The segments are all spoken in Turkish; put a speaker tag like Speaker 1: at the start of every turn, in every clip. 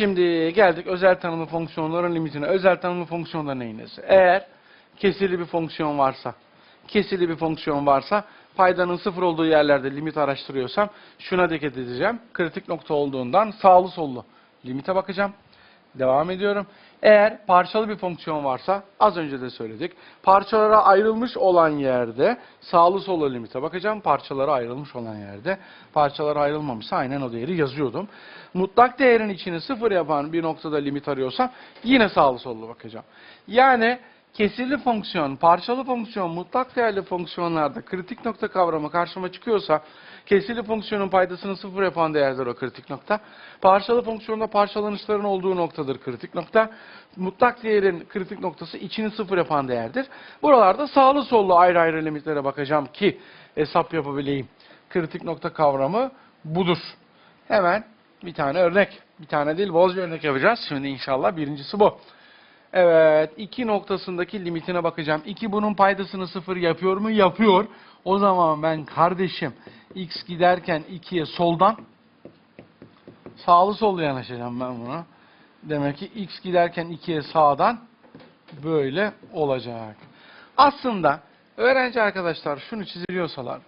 Speaker 1: Şimdi geldik özel tanımlı fonksiyonların limitine. Özel tanımlı fonksiyonlar neyin? Eğer kesirli bir fonksiyon varsa, kesirli bir fonksiyon varsa paydanın sıfır olduğu yerlerde limit araştırıyorsam şuna dikkat edeceğim. Kritik nokta olduğundan sağlı sollu limite bakacağım. Devam ediyorum. Eğer parçalı bir fonksiyon varsa az önce de söyledik. Parçalara ayrılmış olan yerde sağlı sollu limite bakacağım. Parçalara ayrılmış olan yerde parçalara ayrılmamışsa aynen o değeri yazıyordum. Mutlak değerin içini sıfır yapan bir noktada limit arıyorsam yine sağlı sollu bakacağım. Yani kesirli fonksiyon, parçalı fonksiyon, mutlak değerli fonksiyonlarda kritik nokta kavramı karşıma çıkıyorsa kesirli fonksiyonun paydasını sıfır yapan değerdir o kritik nokta. Parçalı fonksiyonda parçalanışların olduğu noktadır kritik nokta. Mutlak değerin kritik noktası içini sıfır yapan değerdir. Buralarda sağlı sollu ayrı ayrı limitlere bakacağım ki hesap yapabileyim. Kritik nokta kavramı budur. Hemen bir tane örnek, bir tane değil bolca örnek yapacağız. Şimdi inşallah birincisi bu. Evet, iki noktasındaki limitine bakacağım. İki bunun paydasını sıfır yapıyor mu? Yapıyor. O zaman ben kardeşim x giderken 2'ye soldan sağlı sollu yanaşacağım ben buna. Demek ki x giderken 2'ye sağdan böyle olacak. Aslında öğrenci arkadaşlar şunu çiziliyorsalar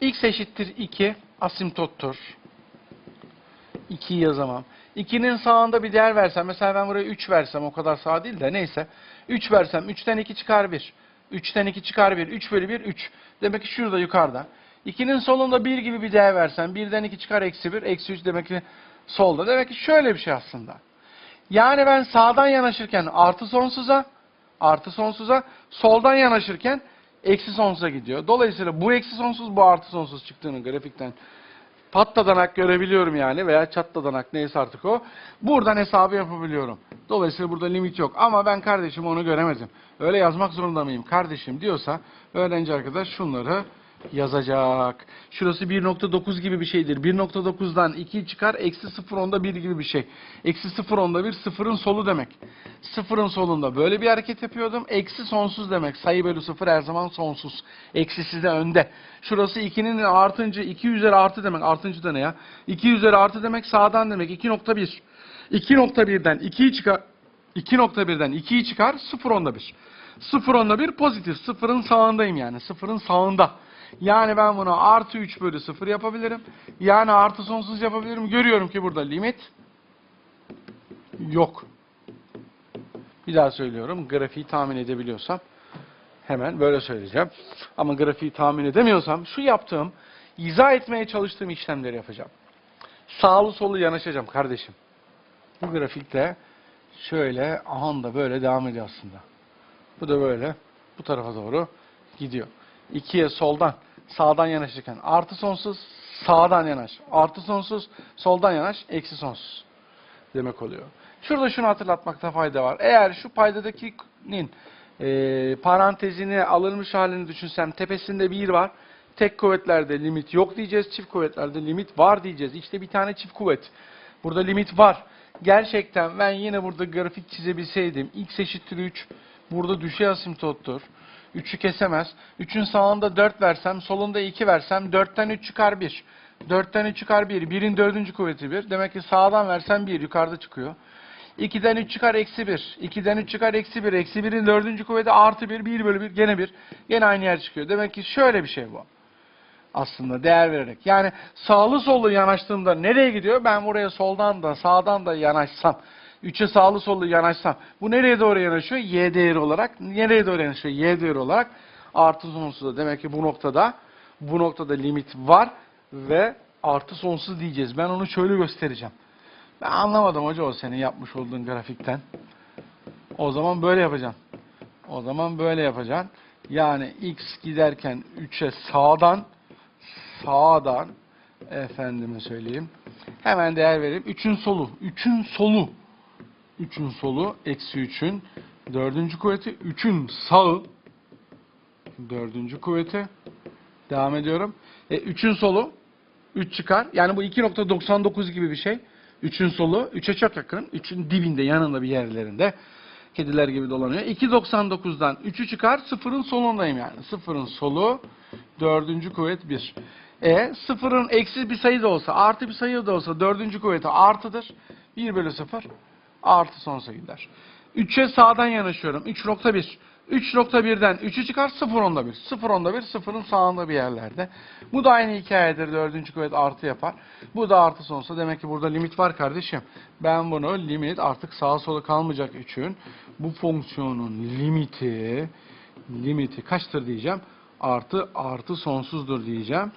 Speaker 1: x eşittir 2 asimptottur. 2'yi yazamam. 2'nin sağında bir değer versem, mesela ben buraya 3 versem, o kadar sağ değil de neyse. 3 versem, 3'ten 2 çıkar 1. 3'ten 2 çıkar 1. 3 bölü 1, 3. Demek ki şurada yukarıda. 2'nin solunda 1 gibi bir değer versem, 1'den 2 çıkar eksi 1, eksi 3 demek ki solda. Demek ki şöyle bir şey aslında. Yani ben sağdan yanaşırken artı sonsuza, artı sonsuza, soldan yanaşırken eksi sonsuza gidiyor. Dolayısıyla bu eksi sonsuz, bu artı sonsuz çıktığını grafikten patladanak görebiliyorum yani veya çatladanak neyse artık o. Buradan hesabı yapabiliyorum. Dolayısıyla burada limit yok. Ama ben kardeşim onu göremedim. Öyle yazmak zorunda mıyım kardeşim diyorsa öğrenci arkadaş şunları yazacak. Şurası 1.9 gibi bir şeydir. 1.9'dan 2 çıkar. Eksi 0 onda 1 gibi bir şey. Eksi 0 onda 1 sıfırın solu demek. Sıfırın solunda böyle bir hareket yapıyordum. Eksi sonsuz demek. Sayı bölü sıfır her zaman sonsuz. Eksisi de önde. Şurası 2'nin artıncı 2 üzeri artı demek. Artıncı da ne ya? 2 üzeri artı demek sağdan demek. 2.1. 2.1'den 2'yi çıkar. 2.1'den 2'yi çıkar. 0 onda 1. 0 onda 1 pozitif. Sıfırın sağındayım yani. Sıfırın sağında. Yani ben bunu artı 3 bölü 0 yapabilirim. Yani artı sonsuz yapabilirim. Görüyorum ki burada limit yok. Bir daha söylüyorum. Grafiği tahmin edebiliyorsam hemen böyle söyleyeceğim. Ama grafiği tahmin edemiyorsam şu yaptığım, izah etmeye çalıştığım işlemleri yapacağım. Sağlı solu yanaşacağım kardeşim. Bu grafikte şöyle aha da böyle devam ediyor aslında. Bu da böyle bu tarafa doğru gidiyor. 2'ye soldan sağdan yanaşırken artı sonsuz sağdan yanaş. Artı sonsuz soldan yanaş. Eksi sonsuz demek oluyor. Şurada şunu hatırlatmakta fayda var. Eğer şu paydadakinin e, parantezini alınmış halini düşünsem tepesinde bir var. Tek kuvvetlerde limit yok diyeceğiz. Çift kuvvetlerde limit var diyeceğiz. İşte bir tane çift kuvvet. Burada limit var. Gerçekten ben yine burada grafik çizebilseydim. X eşittir 3. Burada düşey asimptottur. 3'ü kesemez. 3'ün sağında 4 versem, solunda 2 versem 4'ten 3 çıkar 1. 4'ten 3 çıkar 1. 1'in dördüncü kuvveti 1. Demek ki sağdan versem 1 yukarıda çıkıyor. 2'den 3 çıkar eksi 1. 2'den 3 çıkar eksi 1. Eksi 1'in dördüncü kuvveti artı 1. 1 bölü 1 gene 1. Gene aynı yer çıkıyor. Demek ki şöyle bir şey bu. Aslında değer vererek. Yani sağlı sollu yanaştığımda nereye gidiyor? Ben buraya soldan da sağdan da yanaşsam. 3'e sağlı sollu yanaşsam. Bu nereye doğru yanaşıyor? Y değeri olarak. Nereye doğru yanaşıyor? Y değeri olarak. Artı sonsuza. Demek ki bu noktada bu noktada limit var ve artı sonsuz diyeceğiz. Ben onu şöyle göstereceğim. Ben anlamadım hoca o senin yapmış olduğun grafikten. O zaman böyle yapacaksın. O zaman böyle yapacaksın. Yani x giderken 3'e sağdan sağdan efendime söyleyeyim. Hemen değer vereyim. 3'ün solu. 3'ün solu. 3'ün solu. Eksi 3'ün dördüncü kuvveti. 3'ün sağı. Dördüncü kuvveti. Devam ediyorum. E, 3'ün solu. 3 çıkar. Yani bu 2.99 gibi bir şey. 3'ün solu. 3'e çok yakın. 3'ün dibinde yanında bir yerlerinde. Kediler gibi dolanıyor. 2.99'dan 3'ü çıkar. 0'ın solundayım yani. 0'ın solu. Dördüncü kuvvet 1. E sıfırın eksi bir sayı da olsa, artı bir sayı da olsa dördüncü kuvveti artıdır. 1 bölü 0 artı sonsuza gider. 3'e sağdan yanaşıyorum. 3.1. 3.1'den 3'ü çıkar 0 onda 1. 0 onda 1 sıfırın sağında bir yerlerde. Bu da aynı hikayedir. Dördüncü kuvvet artı yapar. Bu da artı sonsuza. Demek ki burada limit var kardeşim. Ben bunu limit artık sağa sola kalmayacak 3'ün. Bu fonksiyonun limiti limiti kaçtır diyeceğim. Artı artı sonsuzdur diyeceğim.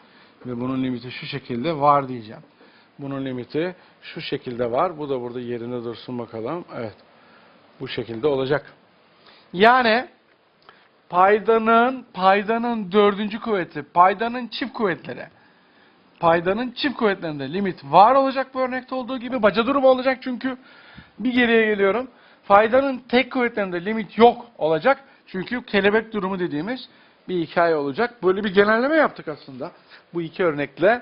Speaker 1: Ve bunun limiti şu şekilde var diyeceğim. Bunun limiti şu şekilde var. Bu da burada yerinde dursun bakalım. Evet. Bu şekilde olacak. Yani paydanın paydanın dördüncü kuvveti, paydanın çift kuvvetleri. Paydanın çift kuvvetlerinde limit var olacak bu örnekte olduğu gibi. Baca durumu olacak çünkü. Bir geriye geliyorum. Faydanın tek kuvvetlerinde limit yok olacak. Çünkü kelebek durumu dediğimiz bir hikaye olacak. Böyle bir genelleme yaptık aslında. Bu iki örnekle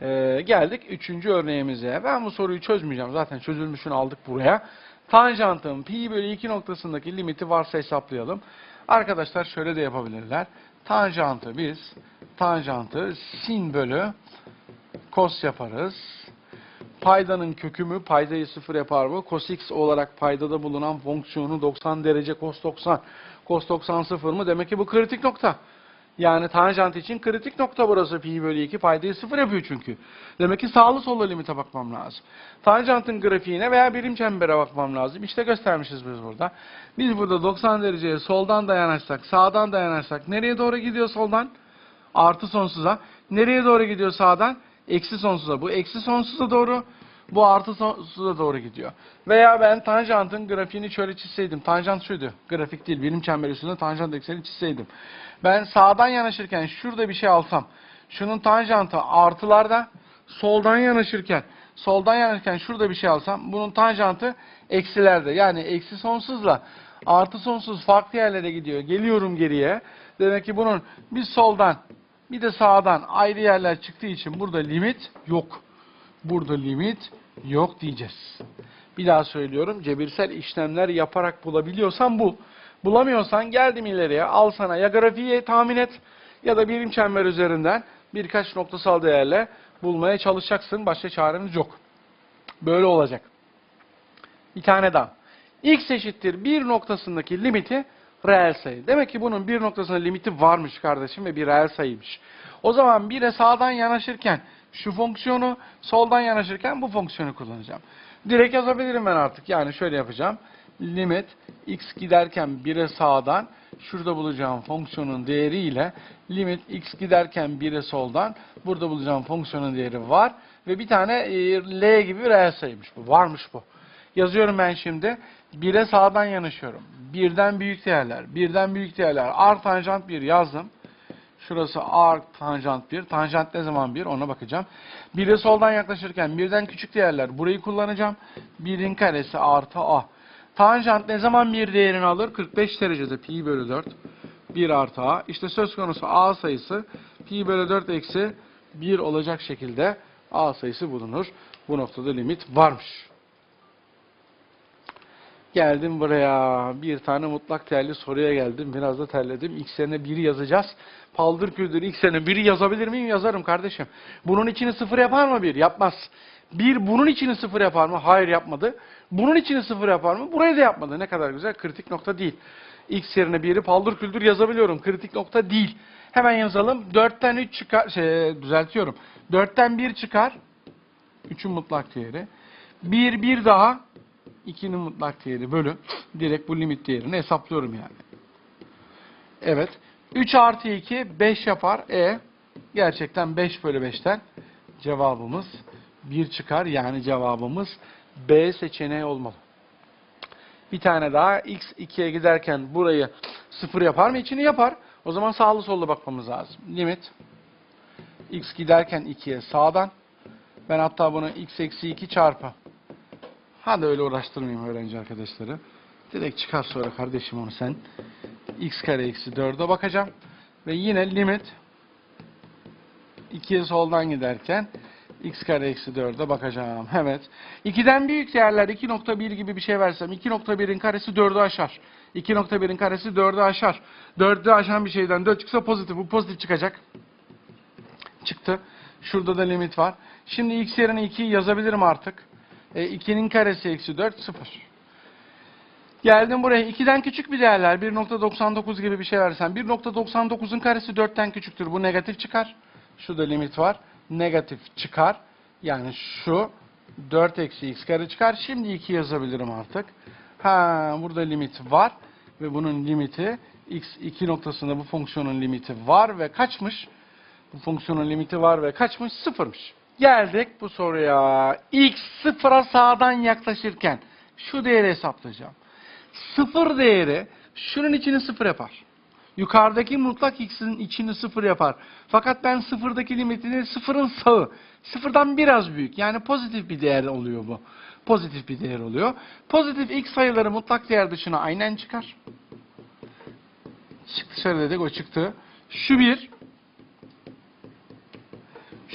Speaker 1: ee, geldik üçüncü örneğimize. Ben bu soruyu çözmeyeceğim. Zaten çözülmüşünü aldık buraya. Tanjantın pi bölü 2 noktasındaki limiti varsa hesaplayalım. Arkadaşlar şöyle de yapabilirler. Tanjantı biz tanjantı sin bölü kos yaparız. Paydanın kökümü paydayı sıfır yapar mı? Cos x olarak paydada bulunan fonksiyonu 90 derece cos 90. Cos 90 sıfır mı? Demek ki bu kritik nokta. Yani tanjant için kritik nokta burası pi bölü 2 paydayı sıfır yapıyor çünkü. Demek ki sağlı sollu limite bakmam lazım. Tanjantın grafiğine veya birim çembere bakmam lazım. İşte göstermişiz biz burada. Biz burada 90 dereceye soldan da yanaşsak, sağdan da yanaşsak nereye doğru gidiyor soldan? Artı sonsuza. Nereye doğru gidiyor sağdan? Eksi sonsuza. Bu eksi sonsuza doğru, bu artı sonsuza doğru gidiyor. Veya ben tanjantın grafiğini şöyle çizseydim. Tanjant şuydu. Grafik değil. Birim çember üstünde tanjant ekseni çizseydim. Ben sağdan yanaşırken şurada bir şey alsam. Şunun tanjantı artılarda. Soldan yanaşırken soldan yanaşırken şurada bir şey alsam. Bunun tanjantı eksilerde. Yani eksi sonsuzla artı sonsuz farklı yerlere gidiyor. Geliyorum geriye. Demek ki bunun bir soldan bir de sağdan ayrı yerler çıktığı için burada limit yok. Burada limit yok diyeceğiz. Bir daha söylüyorum. Cebirsel işlemler yaparak bulabiliyorsan bul. Bulamıyorsan geldim ileriye al sana ya grafiği tahmin et ya da birim çember üzerinden birkaç noktasal değerle bulmaya çalışacaksın. Başka çaremiz yok. Böyle olacak. Bir tane daha. X eşittir bir noktasındaki limiti reel sayı. Demek ki bunun bir noktasında limiti varmış kardeşim ve bir reel sayıymış. O zaman bire sağdan yanaşırken şu fonksiyonu, soldan yanaşırken bu fonksiyonu kullanacağım. Direkt yazabilirim ben artık. Yani şöyle yapacağım. Limit x giderken 1'e sağdan şurada bulacağım fonksiyonun değeri ile limit x giderken 1'e soldan burada bulacağım fonksiyonun değeri var ve bir tane e, l gibi bir reel sayıymış bu. Varmış bu. Yazıyorum ben şimdi. 1'e sağdan yanaşıyorum. Birden büyük değerler. Birden büyük değerler. R tanjant 1 yazdım. Şurası R tanjant 1. Tanjant ne zaman 1 ona bakacağım. 1'e soldan yaklaşırken birden küçük değerler. Burayı kullanacağım. 1'in karesi artı A. Tanjant ne zaman bir değerini alır? 45 derecede pi bölü 4. 1 artı A. İşte söz konusu A sayısı pi bölü 4 eksi 1 olacak şekilde A sayısı bulunur. Bu noktada limit varmış. Geldim buraya. Bir tane mutlak değerli soruya geldim. Biraz da terledim. İlk sene biri yazacağız. Paldır küldür ilk sene biri yazabilir miyim? Yazarım kardeşim. Bunun içini sıfır yapar mı bir? Yapmaz. Bir bunun içini sıfır yapar mı? Hayır yapmadı. Bunun içini sıfır yapar mı? Burayı da yapmadı. Ne kadar güzel. Kritik nokta değil. X yerine biri paldır küldür yazabiliyorum. Kritik nokta değil. Hemen yazalım. 4'ten 3 çıkar. Şey, düzeltiyorum. 4'ten 1 çıkar. 3'ün mutlak değeri. 1 1 daha 2'nin mutlak değeri bölü. Direkt bu limit değerini hesaplıyorum yani. Evet. 3 artı 2 5 yapar. E gerçekten 5 bölü 5'ten cevabımız 1 çıkar. Yani cevabımız B seçeneği olmalı. Bir tane daha x 2'ye giderken burayı 0 yapar mı? İçini yapar. O zaman sağlı sollu bakmamız lazım. Limit x giderken 2'ye sağdan. Ben hatta bunu x eksi 2 çarpı Hadi öyle uğraştırmayayım öğrenci arkadaşları. Direkt çıkar sonra kardeşim onu sen. x kare eksi 4'e bakacağım. Ve yine limit 2'ye soldan giderken x kare eksi 4'e bakacağım. Evet. 2'den büyük değerler 2.1 gibi bir şey versem 2.1'in karesi 4'ü aşar. 2.1'in karesi 4'ü aşar. 4'ü aşan bir şeyden 4 çıksa pozitif. Bu pozitif çıkacak. Çıktı. Şurada da limit var. Şimdi x yerine 2'yi yazabilirim artık. E, 2'nin karesi eksi 4 0. Geldim buraya 2'den küçük bir değerler 1.99 gibi bir şey versen 1.99'un karesi 4'ten küçüktür. Bu negatif çıkar. Şurada limit var. Negatif çıkar. Yani şu 4 eksi x kare çıkar. Şimdi 2 yazabilirim artık. Ha burada limit var ve bunun limiti x2 noktasında bu fonksiyonun limiti var ve kaçmış? Bu fonksiyonun limiti var ve kaçmış? Sıfırmış. Geldik bu soruya. x sıfıra sağdan yaklaşırken şu değeri hesaplayacağım. Sıfır değeri şunun içini sıfır yapar. Yukarıdaki mutlak x'in içini sıfır yapar. Fakat ben sıfırdaki limitini sıfırın sağı. Sıfırdan biraz büyük. Yani pozitif bir değer oluyor bu. Pozitif bir değer oluyor. Pozitif x sayıları mutlak değer dışına aynen çıkar. Çıktı söyledik o çıktı. Şu bir.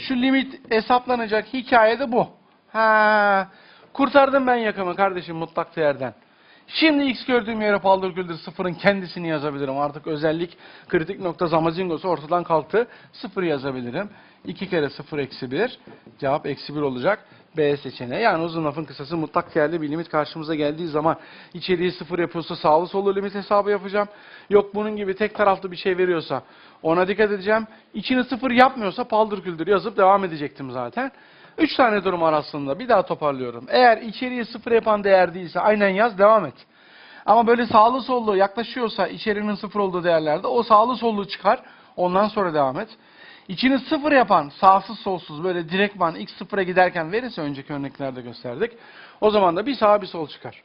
Speaker 1: Şu limit hesaplanacak hikaye de bu. Ha, kurtardım ben yakamı kardeşim mutlak değerden. Şimdi x gördüğüm yere paldır güldür sıfırın kendisini yazabilirim. Artık özellik kritik nokta zamazingosu ortadan kalktı. Sıfır yazabilirim. 2 kere 0 eksi 1. Cevap eksi 1 olacak. B seçeneği. Yani uzun lafın kısası mutlak değerli bir limit karşımıza geldiği zaman içeriği sıfır yapıyorsa sağlı sollu limit hesabı yapacağım. Yok bunun gibi tek taraflı bir şey veriyorsa ona dikkat edeceğim. İçini sıfır yapmıyorsa paldır küldür yazıp devam edecektim zaten. Üç tane durum arasında bir daha toparlıyorum. Eğer içeriği sıfır yapan değer değilse aynen yaz devam et. Ama böyle sağlı sollu yaklaşıyorsa içeriğinin sıfır olduğu değerlerde o sağlı sollu çıkar. Ondan sonra devam et. İçini sıfır yapan sağsız solsuz böyle direktman x sıfıra giderken verirse önceki örneklerde gösterdik. O zaman da bir sağ bir sol çıkar.